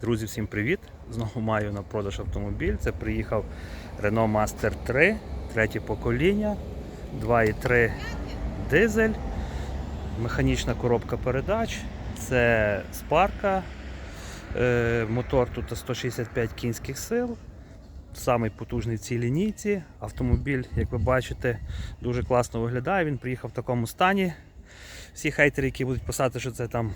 Друзі, всім привіт! Знову маю на продаж автомобіль. Це приїхав Renault Master 3, третє покоління, 2,3 дизель, механічна коробка передач, це спарка, е, мотор тут 165 кінських сил. Самий потужний в цій лінійці. Автомобіль, як ви бачите, дуже класно виглядає. Він приїхав в такому стані. Всі хейтери, які будуть писати, що це там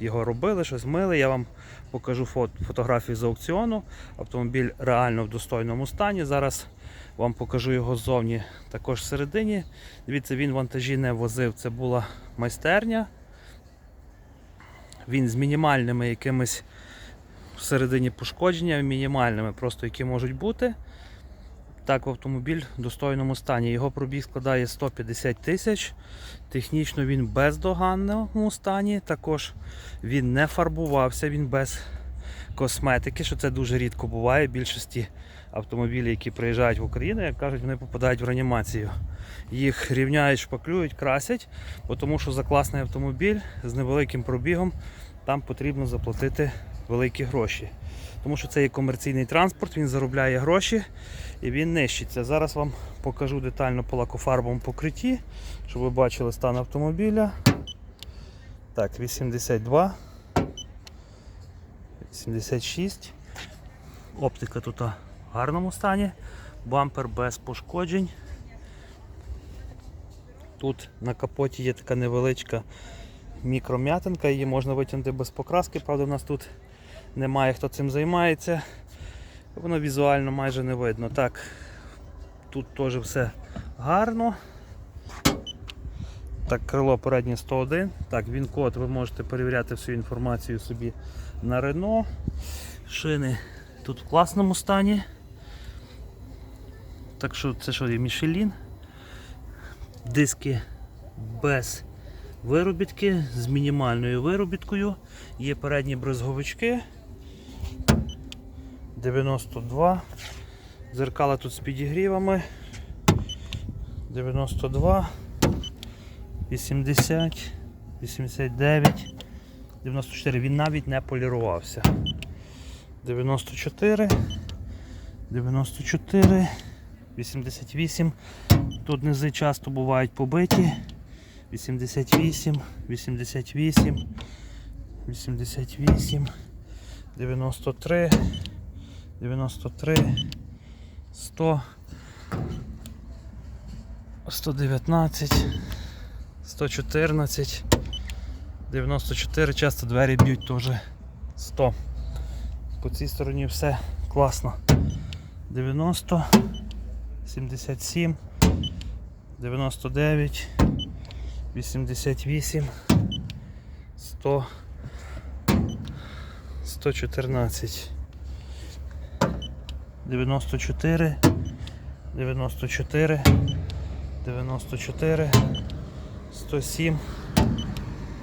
його робили, щось мили, я вам покажу фот, фотографію з аукціону. Автомобіль реально в достойному стані. Зараз вам покажу його ззовні також всередині. Дивіться, він вантажі не возив. Це була майстерня. Він з мінімальними якимись всередині пошкодженнями, мінімальними, просто які можуть бути. Так, автомобіль в достойному стані. Його пробіг складає 150 тисяч. Технічно він бездоганному стані. Також він не фарбувався, він без косметики, що це дуже рідко буває. Більшості автомобілів, які приїжджають в Україну, як кажуть, вони попадають в реанімацію. Їх рівняють, шпаклюють, красять, тому що за класний автомобіль з невеликим пробігом там потрібно заплатити великі гроші. Тому що це є комерційний транспорт, він заробляє гроші і він нищиться. Зараз вам покажу детально по лакофарбовому покритті, щоб ви бачили стан автомобіля. Так, 82, 86. Оптика тут в гарному стані, бампер без пошкоджень. Тут на капоті є така невеличка мікром'ятинка, її можна витягнути без покраски, правда, в нас тут немає хто цим займається. Воно візуально майже не видно. Так, тут теж все гарно. Так, крило переднє 101. Так, він код, ви можете перевіряти всю інформацію собі на Рено. Шини тут в класному стані. Так що це що є Мішелін. Диски без виробітки, з мінімальною виробіткою. Є передні бризговички. 92. Зеркала тут з підігрівами. 92. 80, 89, 94. Він навіть не полірувався. 94, 94, 88. Тут низи часто бувають побиті. 88, 88, 88, 93, 93, 100, 119, 114, 94, часто двері б'ють теж 100. По цій стороні все класно. 90, 77, 99, 88, 100, 114, 94, 94, 94, 107,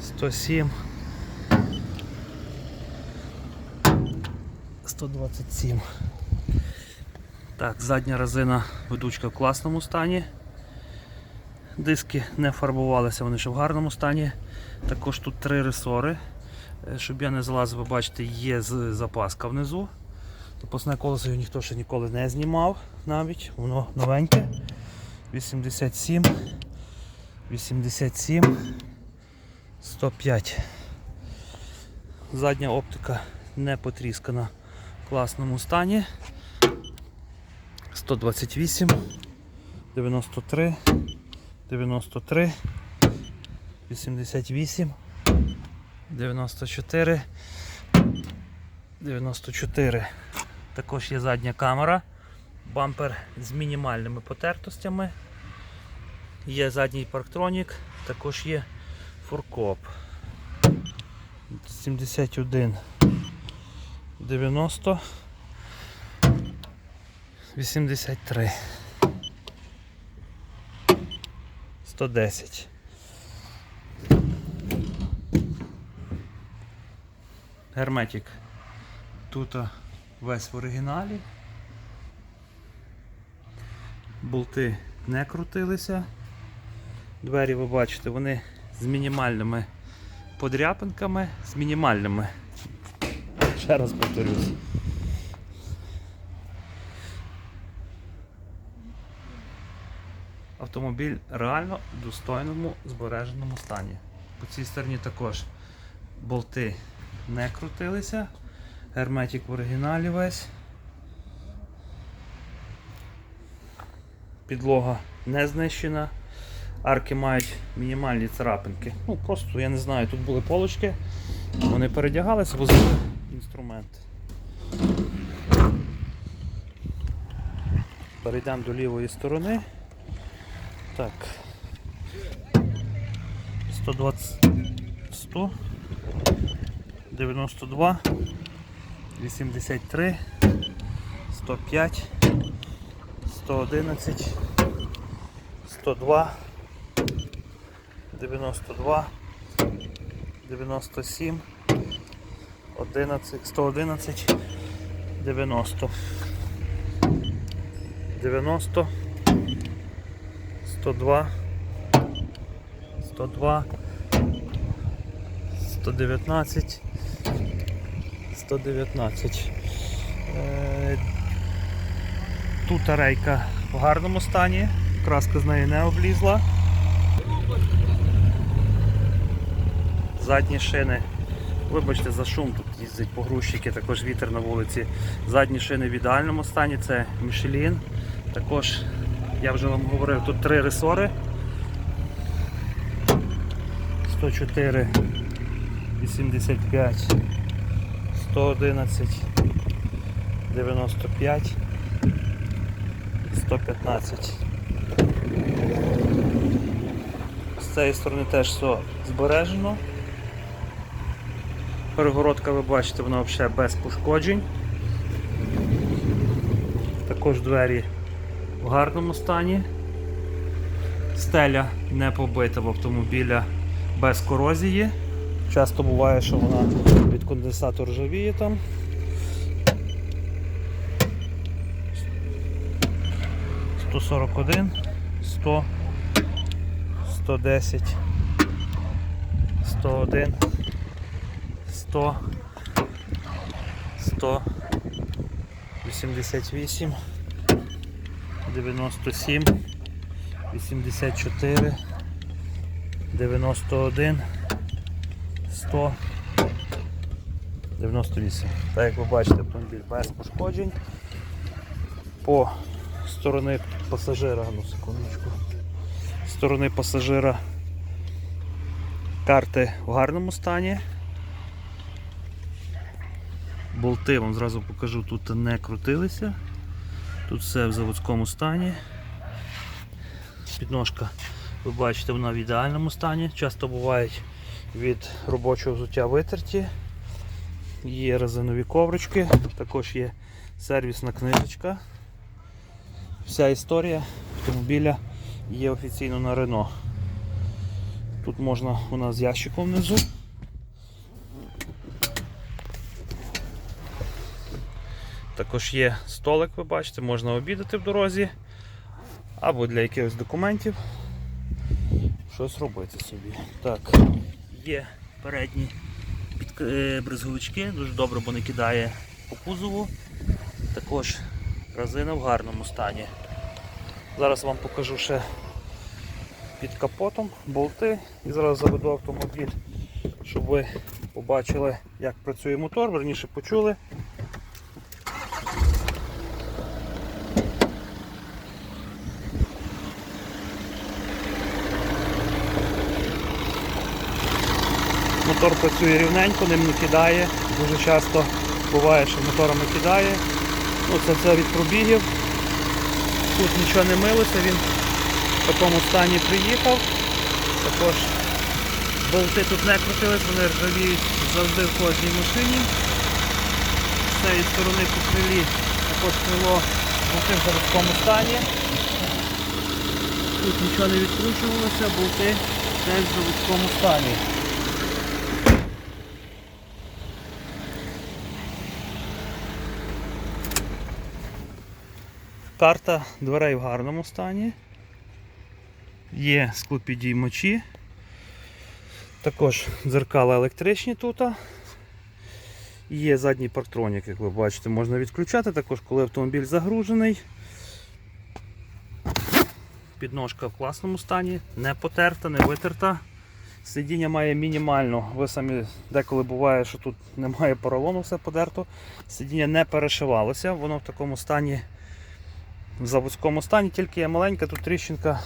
107, 127. Так, задня резина ведучка в класному стані. Диски не фарбувалися, вони ще в гарному стані. Також тут три ресори. Е, Щоб я не залазив, ви бачите, є запаска внизу. Запасне колесо його ніхто ще ніколи не знімав навіть, воно новеньке. 87, 87, 105. Задня оптика не потріскана в класному стані. 128, 93, 93, 88, 94, 94. Також є задня камера, бампер з мінімальними потертостями. Є задній парктронік, також є фуркоп. 71, 90, 83. 110. Герметик. Тут весь в оригіналі. Болти не крутилися. Двері ви бачите, вони з мінімальними подряпинками, з мінімальними ще раз повторюсь. Автомобіль реально в достойному збереженому стані. По цій стороні також болти не крутилися. Герметик в оригіналі весь. Підлога не знищена. Арки мають мінімальні царапинки. Ну просто, я не знаю, тут були полочки, вони передягалися, возили інструмент. Перейдемо до лівої сторони. Так. 120 100 92 83 105 111 102 92 97 11 111 90 90 102 102 119 119 Е, Тут рейка в гарному стані, краска з неї не облізла. Задні шини, вибачте за шум, тут їздять погрузчики, також вітер на вулиці. Задні шини в ідеальному стані, це Michelin. Також, я вже вам говорив, тут три ресори. 104, 85, 111, 95, 115. З цієї сторони теж все збережено. Перегородка, ви бачите, вона взагалі без пошкоджень. Також двері в гарному стані. Стеля не побита в автомобіля без корозії. Часто буває, що вона від конденсату ржавіє там. Сто сорок один, сто, сто десять, сто один, сто, сто, вісімдесят вісім, дев'яносто сім, вісімдесят чотири. 91 100 98. Так як ви бачите, автомобіль без пошкоджень. По сторони пасажира, ну секундочку. Сторони пасажира карти в гарному стані. Болти вам зразу покажу, тут не крутилися. Тут все в заводському стані. Підножка ви бачите, вона в ідеальному стані. Часто бувають від робочого взуття витерті. Є резинові коврички, також є сервісна книжечка. Вся історія автомобіля є офіційно на Рено. Тут можна у нас з ящиком внизу. Також є столик, ви бачите, можна обідати в дорозі або для якихось документів щось робити собі. Так, є передні е, бризговички, дуже добре, бо не кидає по кузову. Також резина в гарному стані. Зараз вам покажу ще під капотом болти і зараз заведу автомобіль, щоб ви побачили, як працює мотор, верніше почули. Мотор працює рівненько, ним не кидає. Дуже часто буває, що моторами кидає. Ну, Це все від пробігів. Тут нічого не милося, він в такому стані приїхав. Також болти тут не крутились, вони ржавіють завжди в кожній машині. З цієї сторони по крилі також крило болти в заводському стані. Тут нічого не відкручувалося, болти теж в заводському стані. Карта дверей в гарному стані. Є склопідіймачі. Також дзеркала електричні тут. Є задній парктронік, як ви бачите, можна відключати також, коли автомобіль загружений. Підножка в класному стані, не потерта, не витерта. Сидіння має мінімально. Ви самі деколи буває, що тут немає поролону, все подерто. Сидіння не перешивалося, воно в такому стані, в заводському стані, тільки є маленька тут тріщинка.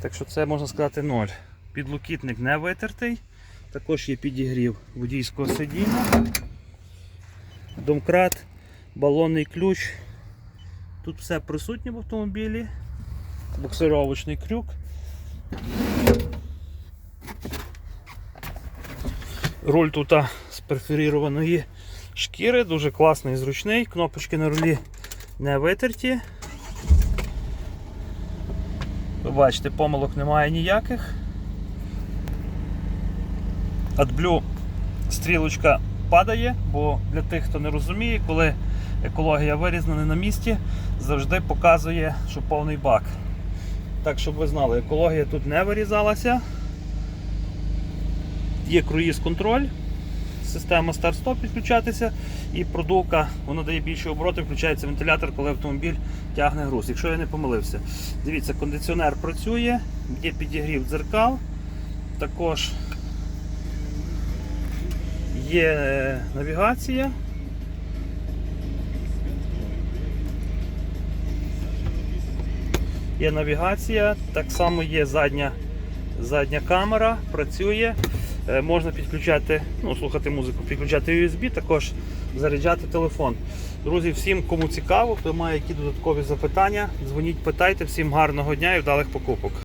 Так що це можна сказати ноль. Підлокітник не витертий. Також є підігрів водійського сидіння. Домкрат, балонний ключ. Тут все присутнє в автомобілі. Буксировочний крюк. Руль тут з перфорірованої шкіри, дуже класний і зручний. Кнопочки на рулі не витерті. Бачите, помилок немає ніяких. AdBlue стрілочка падає, бо для тих, хто не розуміє, коли екологія вирізана не на місці, завжди показує, що повний бак. Так, щоб ви знали, екологія тут не вирізалася. Є круїз-контроль, система старт-стоп підключатися і продувка, воно дає більше обороти, включається вентилятор, коли автомобіль тягне груз. Якщо я не помилився. Дивіться, кондиціонер працює, є підігрів дзеркал, також є е, навігація. Є навігація, так само є задня, задня камера, працює. Е, Можна підключати, ну, слухати музику, підключати USB, також заряджати телефон. Друзі, всім, кому цікаво, хто має які додаткові запитання, дзвоніть, питайте. Всім гарного дня і вдалих покупок.